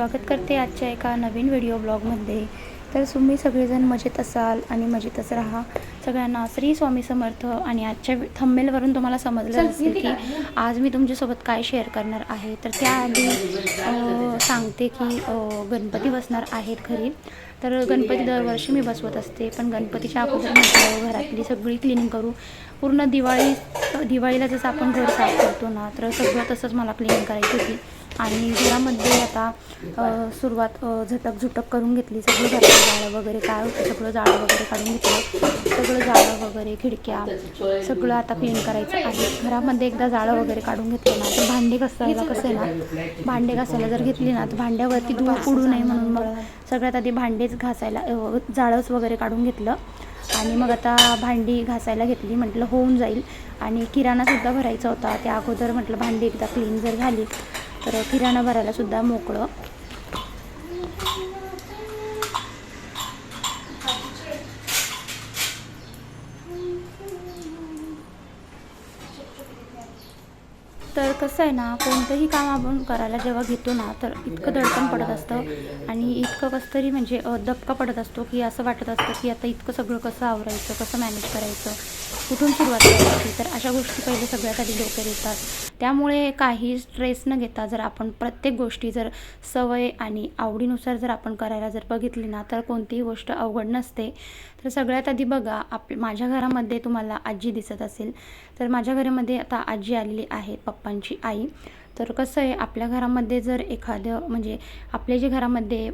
स्वागत करते आजच्या एका नवीन व्हिडिओ ब्लॉगमध्ये तर तुम्ही सगळेजण मजेत असाल आणि मजेतच राहा. सगळ्यांना श्री स्वामी समर्थ आणि आजच्या थंबेलवरून तुम्हाला समजलं असेल की आज मी तुमच्यासोबत काय शेअर करणार आहे. तर त्याआधी सांगते की गणपती बसणार आहेत घरी. तर गणपती दरवर्षी मी बसवत असते पण गणपतीच्या अगोदर म्हटलं घरातली सगळी क्लिनिंग करू. पूर्ण दिवाळी दिवाळीला जसं आपण घर साफ करतो ना तर सगळं तसंच मला क्लिनिंग करायची होती. आणि घरामध्ये आता सुरुवात झटक झुटक करून घेतली. सगळं घरात जाळं वगैरे काय होतं सगळं जाळं वगैरे काढून घेतलं. सगळं जाळं वगैरे खिडक्या सगळं आता क्लीन करायचं आहे. घरामध्ये एकदा जाळं वगैरे काढून घेतलं ना तर भांडे घासायला कसं आहे ना भांडे घासायला जर घेतली ना तर भांड्यावरती धूळ उडू नये म्हणून मग सगळ्यात आधी भांडेच घासायला जाळंच वगैरे काढून घेतलं. आणि मग आता भांडी घासायला घेतली म्हटलं होऊन जाईल. आणि किराणासुद्धा भरायचा होता त्या अगोदर म्हटलं भांडी एकदा क्लीन जर झाली तर किराणा भरायला सुद्धा मोकळं. तर कसं आहे ना कोणतंही काम आपण करायला जेव्हा घेतो ना तर इतकं दडपण पडत असतं. आणि इतकं कसं तरी म्हणजे दबका पडत असतो की असं वाटत असतं की आता इतकं सगळं कसं आवरायचं कसं मॅनेज करायचं. कुठून सुरुवात करायची? तर अशा गोष्टी पहिले सगळ्यात आधी डोक्यात येतात. त्यामुळे काही स्ट्रेस न घेता जर आपण प्रत्येक गोष्टी जर सवय आणि आवडीनुसार जर आपण करायला जर बघितली ना तर कोणतीही गोष्ट अवघड नसते. तर सगळ्यात आधी बघा आप माझ्या घरामध्ये तुम्हाला आजी दिसत असेल. तर माझ्या घरामध्ये आता आजी आलेली आहे पप्पांची आई. तर कसं आहे आपल्या घरामध्ये जर एखादं म्हणजे आपल्या जे घरामध्ये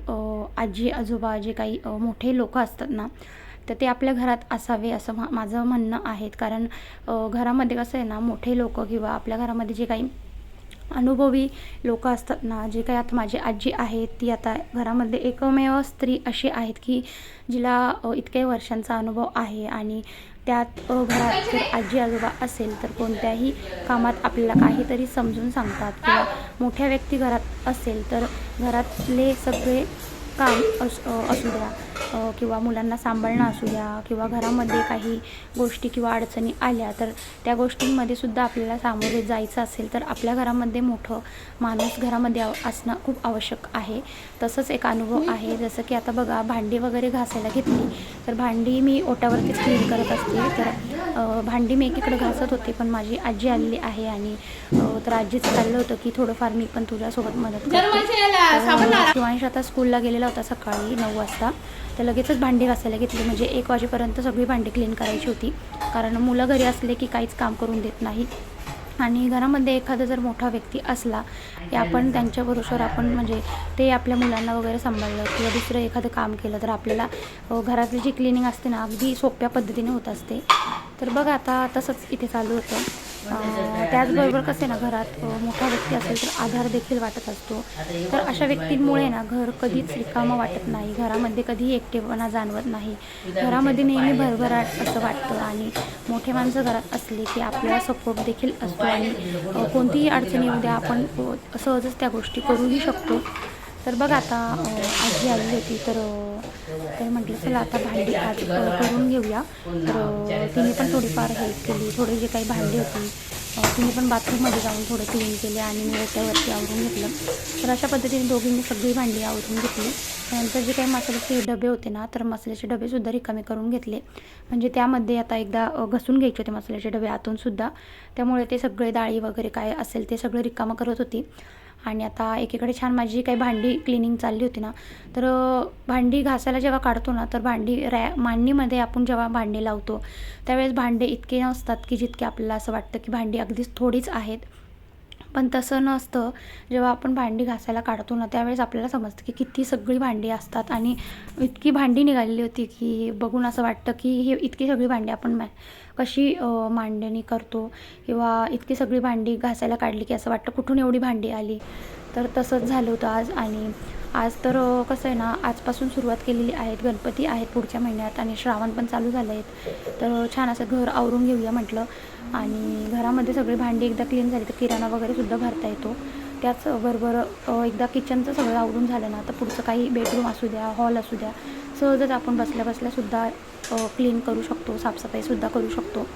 आजी आजोबा जे काही मोठे लोक असतात ना तर ते आपल्या घरात असावे असं मा माझं म्हणणं आहे. कारण घरामध्ये कसं आहे ना मोठे लोक किंवा आपल्या घरामध्ये जे काही अनुभवी लोक असतात ना जे काही आता माझी आजी आहेत ती आता घरामध्ये एकमेव स्त्री अशी आहेत की जिला इतक्या वर्षांचा अनुभव आहे आणि त्यात घरात जर आजी आजोबा असेल तर कोणत्याही कामात आपल्याला काहीतरी समजून सांगतात किंवा मोठ्या व्यक्ती घरात असेल तर घरातले सगळे काम असू द्या. किंवा मुलांना सांभाळणं असू द्या किंवा घरामध्ये काही गोष्टी किंवा अडचणी आल्या तर त्या गोष्टींमध्ये सुद्धा आपल्याला सामोरे जायचं असेल तर आपल्या घरामध्ये मोठं माणूस घरामध्ये असणं खूप आवश्यक आहे. तसंच एक अनुभव आहे जसं की आता बघा भांडी वगैरे घासायला घेतली तर भांडी मी ओट्यावरतीच क्लीन करत असते. तर भांडी मी एकीकडे घासत होते पण माझी आजी आलेली आहे आणि तर आजीचं चाललं होतं की थोडंफार मी पण तुझ्यासोबत मदत करते. शिवांश आता स्कूलला गेलेला होता सकाळी नऊ वाजता. तर लगेचच भांडी घासायला घेतली. म्हणजे एक वाजेपर्यंत सगळी भांडी क्लीन करायची होती. कारण मुलं घरी असले की काहीच काम करून देत नाही. आणि घरामध्ये एखादा जर मोठा व्यक्ती असला की आपण त्यांच्या भरोश्यावर आपण म्हणजे ते आपल्या मुलांना वगैरे सांभाळलं किंवा दुसरं एखादं काम केलं तर आपल्याला घरातली जी क्लिनिंग असते ना अगदी सोप्या पद्धतीने होत असते. तर बघा आता तसंच इथे चालू होतं. त्याचबरोबर कसं आहे ना घरात मोठा व्यक्ती असेल तर आधार देखील वाटत असतो. तर अशा व्यक्तींमुळे ना घर कधीच रिकामं वाटत नाही. घरामध्ये कधीही एकटेपणा जाणवत नाही. घरामध्ये नेहमी भरभराट असं वाटतं आणि मोठे माणसं घरात असले की आपल्याला सपोर्ट देखील असतो आणि कोणतीही अडचणी येऊ द्या आपण सहजच त्या गोष्टी करूही शकतो. तर बघ आता आजी आली होती तर तर म्हटलं चला आता भांडी आज करून घेऊया. तर तिने पण थोडीफार हेल्प केली थोडी जे काही भांडी होती तिने पण बाथरूममध्ये जाऊन थोडं क्लीन केले आणि मी त्यावरती आवरून घेतलं. तर अशा पद्धतीने दोघींनी सगळी भांडी आवरून घेतली. त्यानंतर जे काही मसाल्याचे डबे होते ना तर मसाल्याचे डबेसुद्धा रिकामे करून घेतले. म्हणजे त्यामध्ये आता एकदा घसून घ्यायचे होते मसाल्याचे डबे आतूनसुद्धा त्यामुळे ते सगळे डाळी वगैरे काय असेल ते सगळं रिकामं करत होती. आणि आता एकीकडे छान माझी काही भांडी क्लिनिंग चालली होती ना तर भांडी घासायला जेव्हा काढतो ना तर भांडी रॅ मांडणीमध्ये आपण जेव्हा भांडे लावतो त्यावेळेस भांडे इतके नसतात की जितके आपल्याला असं वाटतं की भांडी अगदीच थोडीच आहेत. पण तसं नसतं. जेव्हा आपण भांडी घासायला काढतो ना त्यावेळेस आपल्याला समजतं की किती सगळी भांडी असतात आणि इतकी भांडी निघालेली होती की बघून असं वाटतं की हे इतकी सगळी भांडी आपण मॅ कशी मांडणी करतो किंवा इतकी सगळी भांडी घासायला काढली की असं वाटतं कुठून एवढी भांडी आली. तर तसंच झालं होतं आज. आणि आज तर कसं आहे ना आजपासून सुरुवात केलेली आहेत गणपती आहेत पुढच्या महिन्यात आणि श्रावण पण चालू झाले आहेत. तर छान असं घर आवरून घेऊया म्हटलं. आणि घरामध्ये सगळी भांडी एकदा क्लीन झाली तर किराणा वगैरे सुद्धा भरता येतो. त्याचबरोबर एकदा किचनचं सगळं आवरून झालं ना तर पुढचं काही बेडरूम असू द्या हॉल असू द्या सहजच आपण बसल्या बसल्यासुद्धा क्लीन करू शकतो साफसफाईसुद्धा करू शकतो.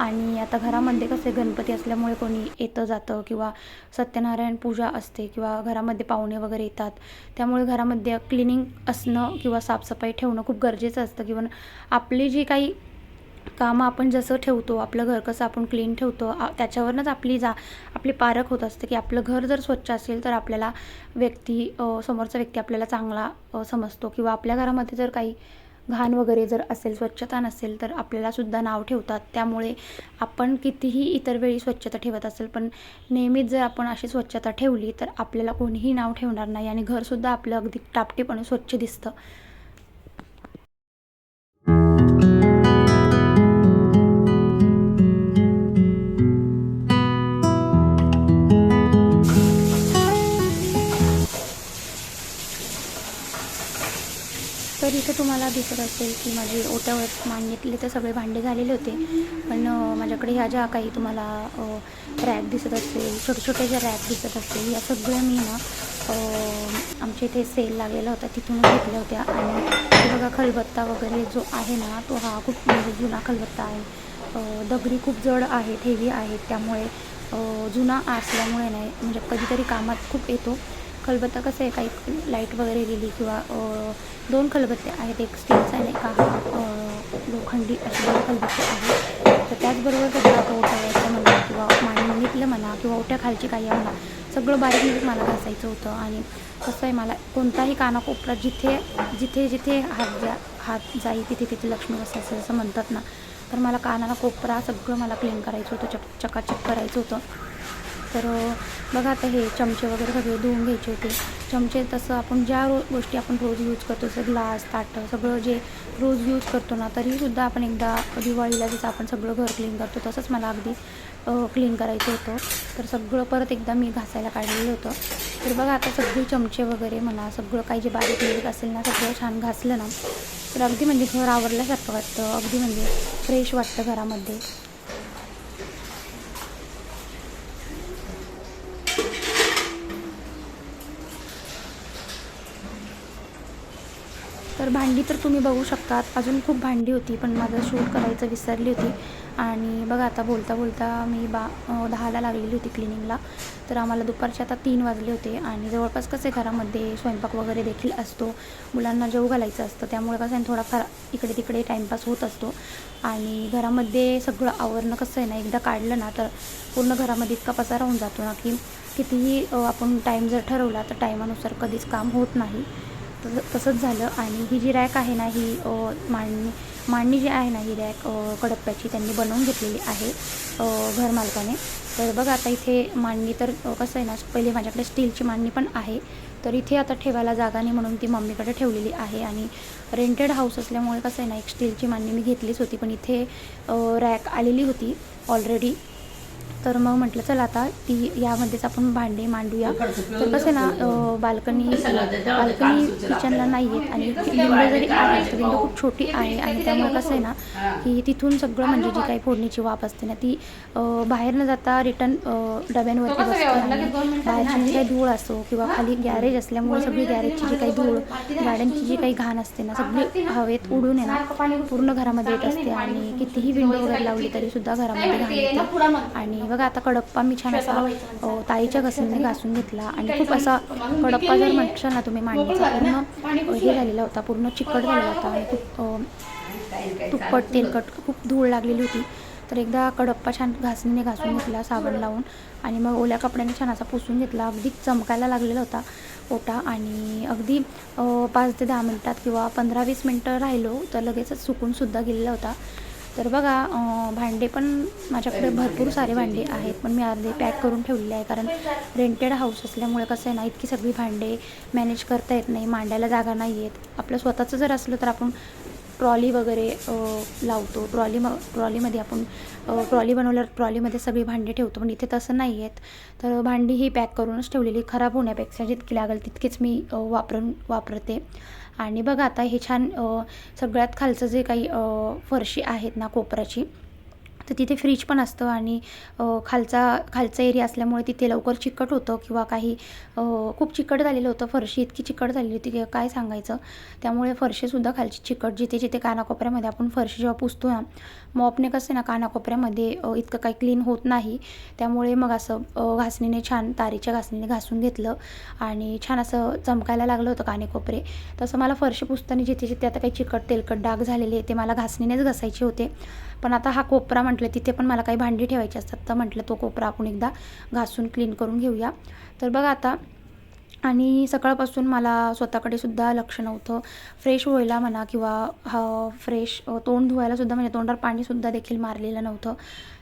आणि आता घरामध्ये कसे गणपती असल्यामुळे कोणी येतं जातं किंवा सत्यनारायण पूजा असते किंवा घरामध्ये पाहुणे वगैरे येतात त्यामुळे घरामध्ये क्लिनिंग असणं किंवा साफसफाई ठेवणं खूप गरजेचं असतं. किंवा आपली जी काही कामं आपण जसं ठेवतो आपलं घर कसं आपण क्लीन ठेवतो आ- त्याच्यावरनंच आपली जा आपली पारख होत असते की आपलं घर जर स्वच्छ असेल तर आपल्याला व्यक्ती समोरचा व्यक्ती आपल्याला चांगला समजतो किंवा आपल्या घरामध्ये जर काही घाण वगैरे जर असेल स्वच्छता नसेल तर आपल्यालासुद्धा नाव ठेवतात. त्यामुळे आपण कितीही इतर वेळी स्वच्छता ठेवत असेल पण नेहमीच जर आपण अशी स्वच्छता ठेवली तर आपल्याला कोणीही नाव ठेवणार नाही आणि घरसुद्धा आपलं अगदी टापटीपणे स्वच्छ दिसतं. तर इथे तुम्हाला दिसत असेल की माझे ओट्यावर मांडणीतले तर सगळे भांडे झालेले होते. पण माझ्याकडे ह्या ज्या काही तुम्हाला रॅक दिसत असेल छोटे छोटे ज्या रॅक दिसत असतील या सगळ्या मी ना आमच्या इथे सेल लागलेला होता तिथून घेतल्या होत्या. आणि बघा खलबत्ता वगैरे जो आहे ना तो हा खूप म्हणजे जुना खलबत्ता आहे. दगडी खूप जड आहेत हेवी आहेत. त्यामुळे जुना असल्यामुळे नाही म्हणजे कधीतरी कामात खूप येतो. खलबत्ता कसं आहे? काही लाइट वगैरे गेली किंवा दोन खलबत्ते आहेत एक स्टीलचा आणि एक हा लोखंडी असे दोन खलबत्ते आहेत. तर त्याचबरोबर कसं आता ओट्यावरचं म्हणा किंवा मांडणीतलं म्हणा किंवा ओट्या खालची काही म्हणा सगळं बारीक नीट मला घासायचं होतं. आणि कसं आहे मला कोणताही कानाकोपरा जिथे जिथे जिथे हात जा हात जाई तिथे तिथे लक्ष्मी बसायचं असं म्हणतात ना तर मला कानाला कोपरा सगळं मला क्लीन करायचं होतं चक चकाचक करायचं होतं. तर बघा आता हे चमचे वगैरे सगळे धुवून घ्यायचे होते. चमचे तसं आपण ज्या रो गोष्टी आपण रोज यूज करतो जसं ग्लास ताटं सगळं जे रोज यूज करतो ना तरीसुद्धा आपण एकदा दिवाळीला जसं आपण सगळं घर क्लीन करतो तसंच मला अगदी क्लीन करायचं होतं. तर सगळं परत एकदा मी घासायला काढलेलं होतं. तर बघा आता सगळे चमचे वगैरे म्हणा सगळं काही जे बारीक बिरीक असेल ना सगळं छान घासलं ना तर अगदी म्हणजे घर आवरल्यासारखं वाटतं. अगदी म्हणजे फ्रेश वाटतं घरामध्ये. तर भांडी तर तुम्ही बघू शकतात. अजून खूप भांडी होती पण माझं शूट करायचं विसरली होती. आणि बघा आता बोलता बोलता मी बा दहाला लागलेली होती क्लिनिंगला. तर आम्हाला दुपारचे आता तीन वाजले होते आणि जवळपास कसे घरामध्ये स्वयंपाक वगैरे देखील असतो. मुलांना जेव घालायचं असतं त्यामुळे कसं आहे थोडाफार इकडे तिकडे टाईमपास होत असतो. आणि घरामध्ये सगळं आवरणं कसं आहे ना एकदा काढलं ना तर पूर्ण घरामध्ये इतका पसारा होऊन जातो ना की कितीही आपण टाईम जर ठरवला तर टायमानुसार कधीच काम होत नाही. तसं तसंच झालं. आणि ही जी रॅक आहे ना ही मांडणी मांडणी जी आहे ना ही रॅक कडप्प्याची त्यांनी बनवून घेतलेली आहे घरमालकाने तर बघा आता इथे मांडणी तर कसं आहे ना पहिले माझ्याकडे स्टीलची मांडणी पण आहे. तर इथे आता ठेवायला जागा नाही म्हणून ती मम्मीकडे ठेवलेली आहे. आणि रेंटेड हाऊस असल्यामुळे कसं आहे ना एक स्टीलची मांडणी मी घेतलीच होती. पण इथे रॅक आलेली होती ऑलरेडी तर मग म्हटलं चला आता ती यामध्येच आपण भांडे मांडूया. तर कसं आहे ना बाल्कनी बाल्कनी किचनला नाही आहेत आणि विंडो जरी आहे तर विंडो खूप छोटी आहे आणि त्यामुळे कसं आहे ना की तिथून सगळं म्हणजे जी काही फोडणीची वाफ असते ना ती बाहेर न जाता रिटर्न डब्यांवरती बसते आणि बाहेरची जी काही धूळ असो किंवा खाली गॅरेज असल्यामुळे सगळी गॅरेजची जी काही धूळ गाड्यांची जी काही घाण असते ना सगळी हवेत उडून आहे ना पूर्ण घरामध्ये येत असते आणि कितीही विंडो वगैरे लावली तरी सुद्धा घरामध्ये घाण येते. आणि बघा आता कडप्पा मी छान असा ताईच्या घसरीने घासून घेतला आणि खूप असा कडप्पा जर म्हटलं ना तुम्ही मांडणीचा पूर्ण हे झालेला होता पूर्ण चिकट झालेला होता आणि खूप तुप्पट तेलकट खूप धूळ लागलेली होती. तर एकदा कडप्पा छान घासणीने घासून घेतला साबण लावून आणि मग ओल्या कपड्याने छान असा पुसून घेतला. अगदी चमकायला लागलेला होता ओटा आणि अगदी पाच ते दहा मिनटात किंवा पंधरा वीस मिनटं राहिलो तर लगेचच सुकूनसुद्धा गेलेला होता. तर बघा भांडे पण माझ्याकडे भरपूर सारे भांडे आहेत पण मी अर्धे पॅक करून ठेवलेले आहे कारण रेंटेड हाऊस असल्यामुळे कसं आहे ना इतकी सगळी भांडे मॅनेज करता येत नाही मांडायला जागा नाही आहेत आपलं स्वतःचं जर असलं तर आपण ट्रॉली वगैरे लावतो. ट्रॉली म ट्रॉलीमध्ये आपण ट्रॉली बनवल्यावर ट्रॉलीमध्ये सगळी भांडी ठेवतो. पण इथे तसं नाही आहेत. तर भांडी ही पॅक करूनच ठेवलेली. खराब होण्यापेक्षा जितकी लागेल तितकीच मी वापरून वापरते. आणि बघा आता हे छान सगळ्यात खालचं जे काही फरशी आहेत ना कोपऱ्याची तर तिथे फ्रीज पण असतं आणि खालचा खालचा एरिया असल्यामुळे तिथे लवकर चिकट होतं किंवा काही खूप चिकट झालेलं होतं. फरशी इतकी चिकट झालेली होती की काय सांगायचं. त्यामुळे फरशीसुद्धा खालची चिकट जिथे जिथे कानाकोपऱ्यामध्ये आपण फरशी जेव्हा पुसतो ना मॉपने कसं ना कानाकोपऱ्यामध्ये इतकं काही क्लीन होत नाही. त्यामुळे मग असं घासणीने छान तारीच्या घासणीने घासून घेतलं आणि छान असं चमकायला लागलं होतं कानेकोपरे. तसं मला फरशी पुसताना जिथे जिथे आता काही चिकट तेलकट डाग झालेले ते मला घासणीनेच घासायचे होते. पण आता हा कोपरा म्हटलं तिथे पण मला काही भांडी ठेवायची असतात. तर म्हटलं तो कोपरा आपण एकदा घासून क्लीन करून घेऊया. तर बघा आता आणि सकाळपासून मला स्वतःकडे सुद्धा लक्ष नव्हतं. फ्रेश व्हायला म्हणा किंवा हा फ्रेश तोंड धुवायला सुद्धा म्हणजे तोंडावर पाणीसुद्धा देखील मारलेलं नव्हतं.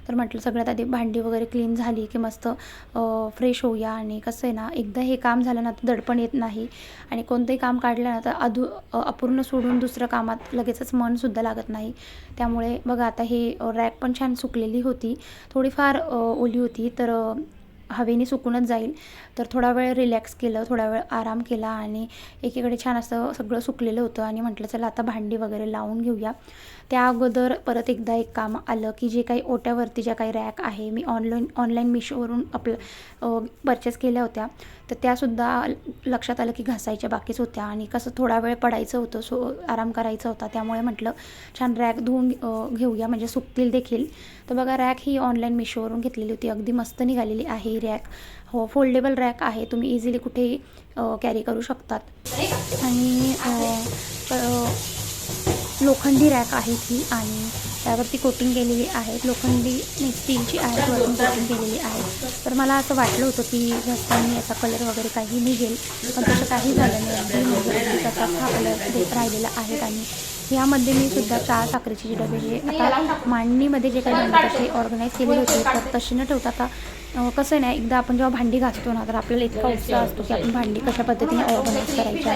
तर म्हटलं सगळ्यात आधी भांडी वगैरे क्लीन झाली की मस्त फ्रेश होऊया. आणि कसं आहे ना एकदा हे काम झालं ना तर दडपण येत नाही. आणि कोणतंही काम काढलं ना तर अधू अपूर्ण सोडून दुसरं कामात लगेचच मनसुद्धा लागत नाही. त्यामुळे बघा आता हे रॅक पण छान सुकलेली होती. थोडीफार ओली होती तर हवेने सुकूनच जाईल. तर थोडा वेळ रिलॅक्स केलं थोडा वेळ आराम केला आणि एकीकडे छान असं सगळं सुकलेलं होतं आणि म्हटलं चला आता भांडी वगैरे लावून घेऊया. त्या अगोदर परत एकदा एक काम आलं की जे काही ओट्यावरती ज्या काही रॅक आहे मी ऑनलाईन ऑनलाईन मिशोवरून आपलं परचेस केल्या होत्या. तर त्यासुद्धा लक्षात आलं की घासायच्या बाकीच होत्या आणि कसं थोडा वेळ पडायचं होतं सो आराम करायचा होता. त्यामुळे म्हटलं छान रॅक धुवून घेऊया. म्हणजे सुकतील देखील. तर बघा रॅक ही ऑनलाईन मिशोवरून घेतलेली होती. अगदी मस्त निघालेली आहे रॅक हो फोल्डेबल रॅक आहे. तुम्ही इझिली कुठेही कॅरी करू शकतात. आणि लोखंडी रॅक आहे ती आणि त्यावरती कोटिंग केलेली आहे. लोखंडी स्टीलची आहे वरून कोटिंग केलेली आहे. तर मला असं वाटलं होतं की घसताना याचा कलर वगैरे काही निघेल पण तसं काही झालं नाही. तसाच हा कलर देत राहिलेला आहे आणि यामध्ये मी सुद्धा चहा साखरेचे जे डबे जे आता मांडणीमध्ये जे काही म्हणतात ते ऑर्गनाईज केलेले होते. तर तशी न ठेवता आता कसं नाही एकदा आपण जेव्हा भांडी घासतो ना तर आपल्याला इतका उत्साह असतो की आपण भांडी कशा पद्धतीने ऑर्गनाईज करायच्या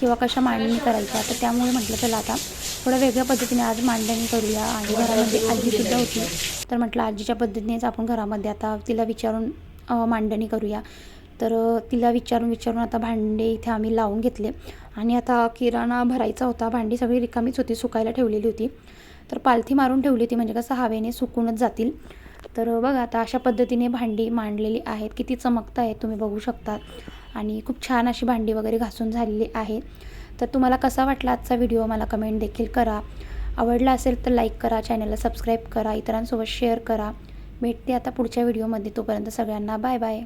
किंवा कशा मांडणी करायच्या. तर त्यामुळे म्हटलं चला आता थोड्या वेगळ्या पद्धतीने आज मांडणी करूया आणि घरामध्ये आजीसुद्धा होती. तर म्हटलं आजीच्या पद्धतीनेच आपण घरामध्ये आता तिला विचारून मांडणी करूया. तर तिला विचारून विचारून आता भांडे इथे आम्ही लावून घेतले. आणि आता किराणा भरायचा होता. भांडी सगळी रिकामीच होती सुकायला ठेवलेली होती. तर पालथी मारून ठेवली होती. म्हणजे कसं हवेने सुकूनच जातील. तर बघा आता अशा पद्धतीने भांडी मांडलेली आहेत. किती चमकत आहेत तुम्ही बघू शकता. आणि खूप छान अशी भांडी वगैरे घासून झालेली आहेत तर तुम्हाला कसा वाटला आजचा व्हिडिओ मला कमेंट देखील करा. आवडला असेल तर लाईक करा चॅनलला सबस्क्राईब करा इतरांसोबत शेअर करा. भेटते आता पुढच्या व्हिडिओमध्ये तोपर्यंत सगळ्यांना बाय बाय